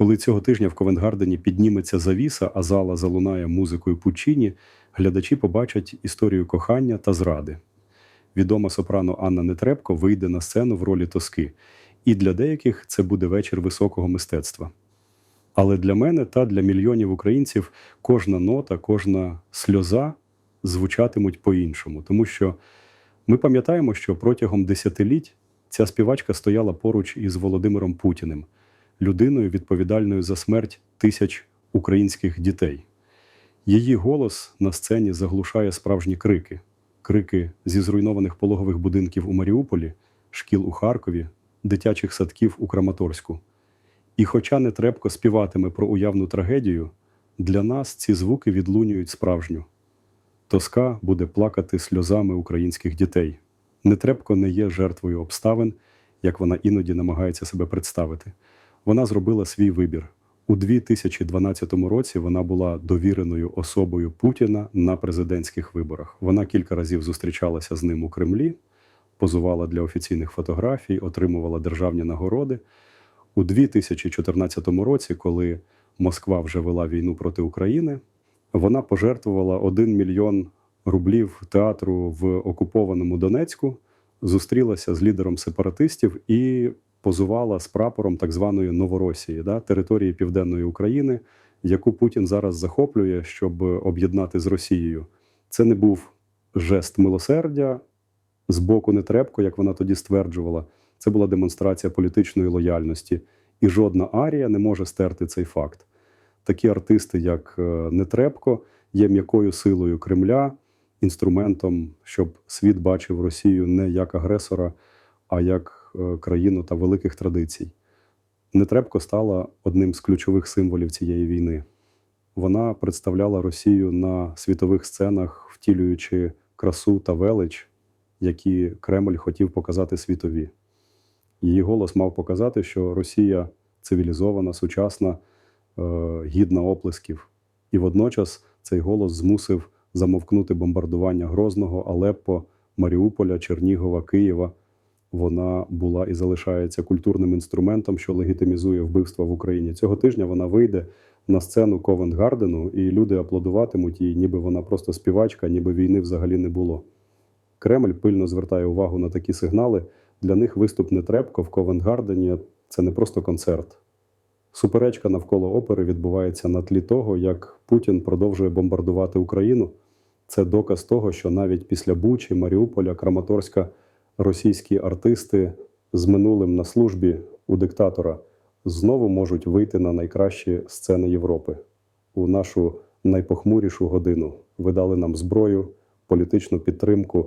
Коли цього тижня в Ковенгардені підніметься завіса, а зала залунає музикою Пучіні, глядачі побачать історію кохання та зради. Відома сопрано Анна Нетребко вийде на сцену в ролі тоски, і для деяких це буде вечір високого мистецтва. Але для мене та для мільйонів українців кожна нота, кожна сльоза звучатимуть по-іншому, тому що ми пам'ятаємо, що протягом десятиліть ця співачка стояла поруч із Володимиром Путіним, людиною, відповідальною за смерть тисяч українських дітей. Її голос на сцені заглушає справжні крики: крики зі зруйнованих пологових будинків у Маріуполі, шкіл у Харкові, дитячих садків у Краматорську. І хоча Нетребко співатиме про уявну трагедію, для нас ці звуки відлунюють справжню. Тоска буде плакати сльозами українських дітей. Нетребко не є жертвою обставин, як вона іноді намагається себе представити. Вона зробила свій вибір. У 2012 році вона була довіреною особою Путіна на президентських виборах. Вона кілька разів зустрічалася з ним у Кремлі, позувала для офіційних фотографій, отримувала державні нагороди. У 2014 році, коли Москва вже вела війну проти України, вона пожертвувала 1 мільйон рублів театру в окупованому Донецьку, зустрілася з лідером сепаратистів і позувала з прапором так званої Новоросії, да, території Південної України, яку Путін зараз захоплює, щоб об'єднати з Росією. Це не був жест милосердя з боку Нетребко, як вона тоді стверджувала. Це була демонстрація політичної лояльності, і жодна арія не може стерти цей факт. Такі артисти, як е, Нетребко, є м'якою силою Кремля, інструментом, щоб світ бачив Росію не як агресора, а як е, країну та великих традицій. Нетребко стала одним з ключових символів цієї війни. Вона представляла Росію на світових сценах, втілюючи красу та велич, які Кремль хотів показати світові. Її голос мав показати, що Росія цивілізована, сучасна, е, гідна оплесків. І водночас цей голос змусив замовкнути бомбардування Грозного, Алеппо, Маріуполя, Чернігова, Києва. Вона була і залишається культурним інструментом, що легітимізує вбивства в Україні. Цього тижня вона вийде на сцену Ковент-Гардену, і люди аплодуватимуть їй, ніби вона просто співачка, ніби війни взагалі не було. Кремль пильно звертає увагу на такі сигнали. Для них виступ Нетребко в Ковенгардені це не просто концерт. Суперечка навколо опери відбувається на тлі того, як Путін продовжує бомбардувати Україну. Це доказ того, що навіть після Бучі, Маріуполя, Краматорська російські артисти з минулим на службі у диктатора знову можуть вийти на найкращі сцени Європи у нашу найпохмурішу годину. Ви дали нам зброю, політичну підтримку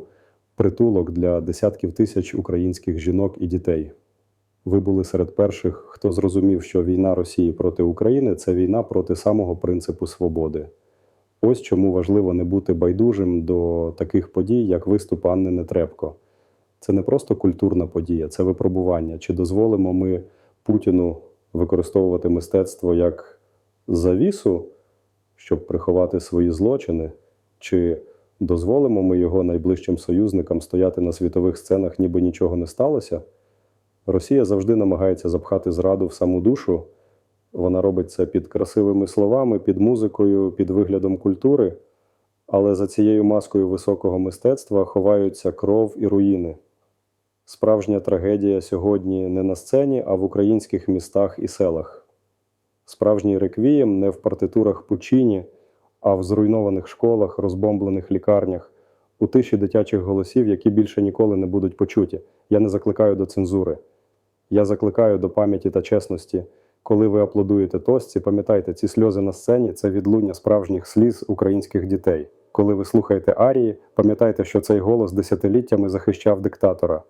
притулок для десятків тисяч українських жінок і дітей. Ви були серед перших, хто зрозумів, що війна Росії проти України це війна проти самого принципу свободи. Ось чому важливо не бути байдужим до таких подій, як виступ Анни Нетребко. Це не просто культурна подія, це випробування. Чи дозволимо ми Путіну використовувати мистецтво як завісу, щоб приховати свої злочини? Чи дозволимо ми його найближчим союзникам стояти на світових сценах, ніби нічого не сталося. Росія завжди намагається запхати зраду в саму душу. Вона робить це під красивими словами, під музикою, під виглядом культури, але за цією маскою високого мистецтва ховаються кров і руїни. Справжня трагедія сьогодні не на сцені, а в українських містах і селах. Справжній реквієм не в партитурах Пучіні а в зруйнованих школах, розбомблених лікарнях, у тиші дитячих голосів, які більше ніколи не будуть почуті. Я не закликаю до цензури. Я закликаю до пам'яті та чесності. Коли ви аплодуєте тості, пам'ятайте, ці сльози на сцені це відлуння справжніх сліз українських дітей. Коли ви слухаєте арії, пам'ятайте, що цей голос десятиліттями захищав диктатора.